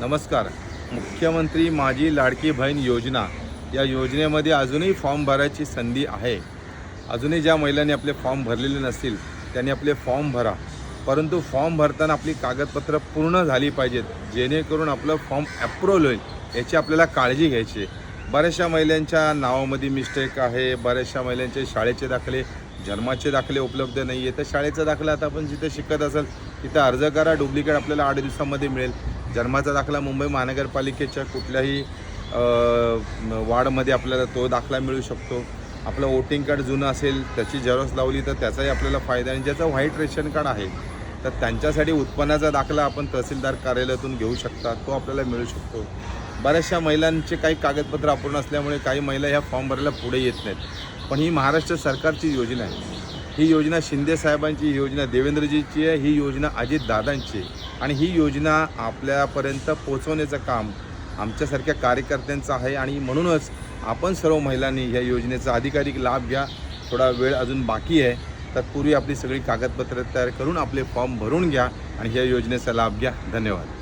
नमस्कार. मुख्यमंत्री माझी लाडकी बहीण योजना. या योजनेमध्ये अजूनही फॉर्म भरायची संधी आहे. अजूनही ज्या महिलांनी आपले फॉर्म भरलेले नसतील त्यांनी आपले फॉर्म भरा. परंतु फॉर्म भरताना आपली कागदपत्र पूर्ण झाली पाहिजेत जेणेकरून आपलं फॉर्म अप्रूव्हल होईल याची आपल्याला काळजी घ्यायची आहे. बऱ्याचशा महिलांच्या नावामध्ये मिस्टेक आहे बऱ्याचशा महिलांचे शाळेचे दाखले जन्माचे दाखले उपलब्ध नाही आहे तर शाळेचा दाखला आता आपण जिथे शिकत असेल तिथं अर्ज करा डुप्लिकेट आपल्याला आठ दिवसामध्ये मिळेल. जन्माचा दाखला मुंबई महानगरपालिकेच्या कुठल्याही वार्डमध्ये आपल्याला तो दाखला मिळू शकतो. आपलं वोटिंग कार्ड जुनं असेल त्याची झेरॉक्स लावली तर त्याचाही आपल्याला फायदा आणि ज्याचं व्हाईट रेशन कार्ड आहे तर त्यांच्यासाठी उत्पन्नाचा दाखला आपण तहसीलदार कार्यालयातून घेऊ शकता. तो आपल्याला मिळू शकतो. बऱ्याचशा महिलांचे काही कागदपत्र अपूर्ण असल्यामुळे काही महिला ह्या फॉर्म भरायला पुढे येत नाहीत. पण ही महाराष्ट्र सरकारची योजना आहे. ही योजना शिंदे साहेबांची ही योजना देवेंद्रजीची आहे. ही योजना अजितदादांची आहे. आणि ही योजना आपल्यापर्यंत पोहोचवण्याचं काम आमच्यासारख्या कार्यकर्त्यांचं आहे. आणि म्हणूनच आपण सर्व महिलांनी या योजनेचा अधिकाधिक लाभ घ्या. थोडा वेळ अजून बाकी आहे. तत्पूर्वी आपली सगळी कागदपत्रं तयार करून आपले फॉर्म भरून घ्या आणि ह्या योजनेचा लाभ घ्या. धन्यवाद.